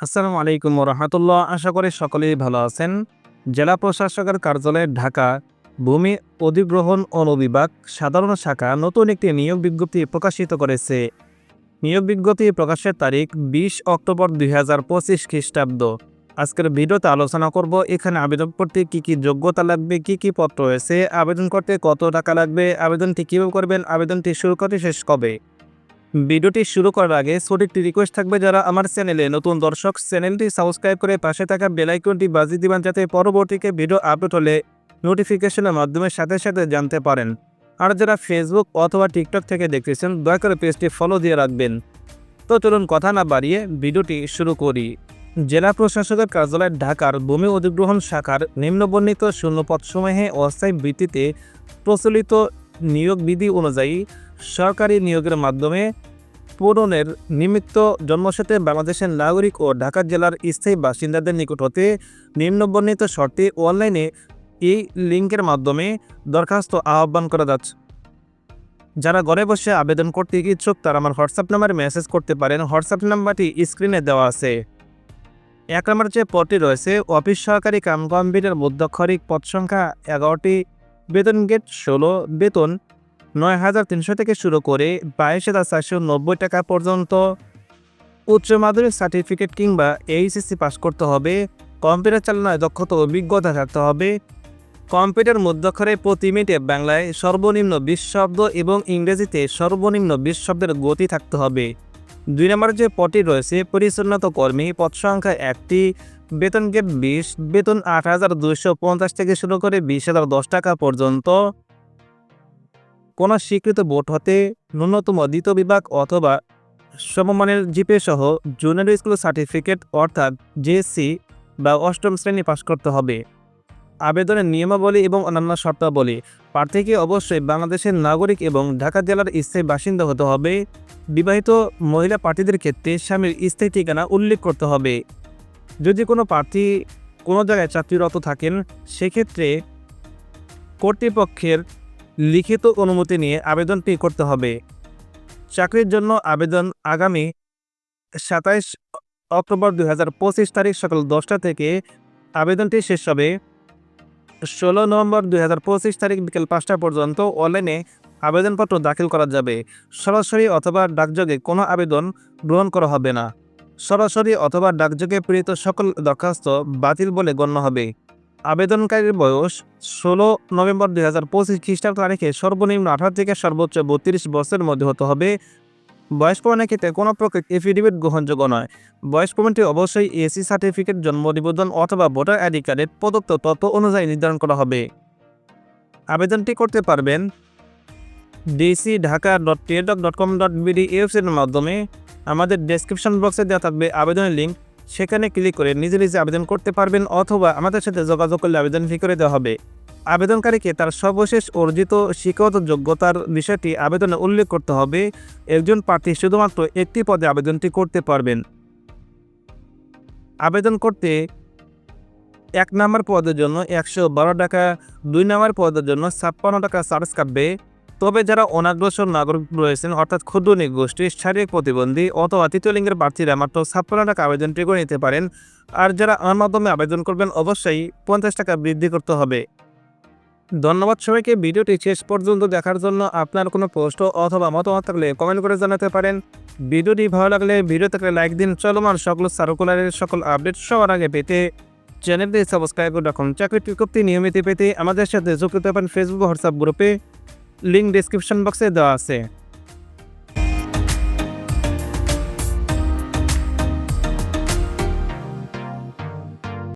আসসালামু আলাইকুম রহমতুল্লাহ আশা করি সকলেই ভালো আছেন। জেলা প্রশাসকের কার্যালয় ঢাকা ভূমি অধিগ্রহণ অনুবিভাগ সাধারণ শাখা নতুন একটি নিয়োগ বিজ্ঞপ্তি প্রকাশিত করেছে। নিয়োগ বিজ্ঞপ্তি প্রকাশের তারিখ বিশ অক্টোবর দুই হাজার পঁচিশ খ্রিস্টাব্দ। আজকের ভিডিওতে আলোচনা করব এখানে আবেদন করতে কী কী যোগ্যতা লাগবে, কী কী পত্র রয়েছে, আবেদন করতে কত টাকা লাগবে, আবেদনটি কীভাবে করবেন, আবেদনটি শুরু করতে শেষ কবে। ভিডিওটি শুরু করার আগে ছোট একটি রিকোয়েস্ট থাকবে যারা আমার চ্যানেলে নতুন দর্শক চ্যানেলটি সাবস্ক্রাইব করে পাশে থাকা বেলাইকনটি বাজিয়ে দিবেন যাতে পরবর্তীতে ভিডিও আপলোড হলে নোটিফিকেশনের মাধ্যমে সাথে সাথে জানতে পারেন। আর যারা ফেসবুক অথবা টিকটক থেকে দেখতেছেন, দয়া করে পেজটি ফলো দিয়ে রাখবেন। তো চলুন কথা না বাড়িয়ে ভিডিওটি শুরু করি। জেলা প্রশাসকের কার্যালয় ঢাকার ভূমি অধিগ্রহণ শাখার নিম্নবর্ণিত শূন্যপদসমূহে অস্থায়ী ভিত্তিতে প্রচলিত নিয়োগ বিধি অনুযায়ী সরকারি নিয়োগের মাধ্যমে পূরণের নিমিত্ত জন্মসাথে বাংলাদেশের নাগরিক ও ঢাকা জেলার স্থায়ী বাসিন্দাদের নিকট হতে নিম্নবর্ণিত শর্তে অনলাইনে এই লিঙ্কের মাধ্যমে দরখাস্ত আহ্বান করা যাচ্ছে। যারা ঘরে বসে আবেদন করতে ইচ্ছুক, তারা আমার হোয়াটসঅ্যাপ নাম্বারে মেসেজ করতে পারেন। হোয়াটসঅ্যাপ নাম্বারটি স্ক্রিনে দেওয়া আছে। এক নম্বর যে পদটি রয়েছে, অফিস সহকারী কাম কম্পিউটার মধ্যক্ষরিক পদ সংখ্যা এগারোটি বেতন গেট ষোলো, বেতন নয় হাজার তিনশো থেকে শুরু করে বাইশ হাজার চারশো নব্বই টাকা পর্যন্ত। উচ্চ মাধ্যমিক সার্টিফিকেট কিংবা এইচএসসি পাস করতে হবে। কম্পিউটার চালনায় দক্ষতা অভিজ্ঞতা থাকতে হবে। কম্পিউটার মধ্যক্ষরে প্রতি মিনিটে বাংলায় সর্বনিম্ন বিশ শব্দ এবং ইংরেজিতে সর্বনিম্ন বিশ শব্দের গতি থাকতে হবে। দুই নম্বর যে পদটি রয়েছে, পরিচ্ছন্নত কর্মী, পদ সংখ্যা একটি, বেতন গেট বিশ, বেতন আট হাজার দুইশো পঞ্চাশ থেকে শুরু করে বিশ হাজার দশ টাকা পর্যন্ত। কোনো স্বীকৃত বোর্ড হতে ন্যূনতম দ্বিতীয় বিভাগ অথবা সমমানের জিপে সহ জুনিয়র স্কুল সার্টিফিকেট অর্থাৎ জেএসসি বা অষ্টম শ্রেণি পাশ করতে হবে। আবেদনের নিয়মাবলী এবং অন্যান্য শর্তাবলী। প্রার্থীকে অবশ্যই বাংলাদেশের নাগরিক এবং ঢাকা জেলার স্থায়ী বাসিন্দা হতে হবে। বিবাহিত মহিলা প্রার্থীদের ক্ষেত্রে স্বামীর স্থায়ী ঠিকানা উল্লেখ করতে হবে। যদি কোনো প্রার্থী কোনো জায়গায় চাকরিরত থাকেন, সেক্ষেত্রে কর্তৃপক্ষের লিখিত অনুমতি নিয়ে আবেদনটি করতে হবে। চাকরির জন্য আবেদন আগামী সাতাইশ অক্টোবর দুই হাজার পঁচিশ তারিখ সকাল দশটা থেকে আবেদনটি শেষ হবে। ষোলো নভেম্বর দুই হাজার পঁচিশ তারিখ বিকেল পাঁচটা পর্যন্ত অনলাইনে আবেদনপত্র দাখিল করা যাবে। সরাসরি অথবা ডাকযোগে কোনো আবেদন গ্রহণ করা হবে না। সরাসরি অথবা ডাকযোগে প্রেরিত সকল দরখাস্ত বাতিল বলে গণ্য হবে। আবেদনকারীর বয়স ষোলো নভেম্বর দুই হাজার পঁচিশ খ্রিস্টাব্দ তারিখে সর্বনিম্ন আঠারো থেকে সর্বোচ্চ বত্রিশ বছরের মধ্যে হতে হবে। বয়স প্রমাণের ক্ষেত্রে কোনো প্রকার এফিডেভিট গ্রহণযোগ্য নয়। বয়স প্রমাণটি অবশ্যই এসি সার্টিফিকেট জন্ম নিবন্ধন অথবা ভোটার আইডি কার্ডের প্রদত্ত তথ্য অনুযায়ী নির্ধারণ করা হবে। আবেদনটি করতে পারবেন DC Dhaka dot Teletalk dot com dot BD ওয়েবসাইটের মাধ্যমে। আমাদের ডেসক্রিপশন বক্সে দেওয়া থাকবে আবেদনের লিঙ্ক সেখানে ক্লিক করে নিজে নিজে আবেদন করতে পারবেন অথবা আমাদের সাথে যোগাযোগ করলে আবেদন ফি করে দেওয়া হবে। আবেদনকারীকে তার সর্বশেষ অর্জিত শিক্ষাগত যোগ্যতার বিষয়টি আবেদনে উল্লেখ করতে হবে। একজন প্রার্থী শুধুমাত্র একটি পদে আবেদনটি করতে পারবেন। আবেদন করতে এক নম্বর পদের জন্য একশো বারো টাকা, দুই নম্বর পদের জন্য ছাপ্পান্ন টাকা চার্জ কাটবে। তবে যারা অনাগ্রসর নাগরিক রয়েছেন, অর্থাৎ ক্ষুদ্র নিগোষ্ঠী শারীরিক প্রতিবন্ধী অথবা তৃতীয় লিঙ্গের প্রার্থীরা মাত্র ছাপ্পান্ন টাকা আবেদনটি করে নিতে পারেন। আর যারা আমার মাধ্যমে আবেদন করবেন, অবশ্যই পঞ্চাশ টাকা বৃদ্ধি করতে হবে। ধন্যবাদ সবাইকে। ভিডিওটি শেষ পর্যন্ত দেখার জন্য আপনার কোনো প্রশ্ন অথবা মতামত থাকলে কমেন্ট করে জানাতে পারেন। ভিডিওটি ভালো লাগলে ভিডিও থাকলে লাইক দিন। চলমান সকল সার্কুলারের সকল আপডেট সবার আগে পেতে চ্যানেলটি সাবস্ক্রাইব করে রাখুন। চাকরির বিজ্ঞপ্তি নিয়মিত পেতে আমাদের সাথে যুক্ত হতে পারেন ফেসবুক হোয়াটসঅ্যাপ গ্রুপে লিঙ্ক ডিসক্রিপশন বক্সে দেওয়া আছে।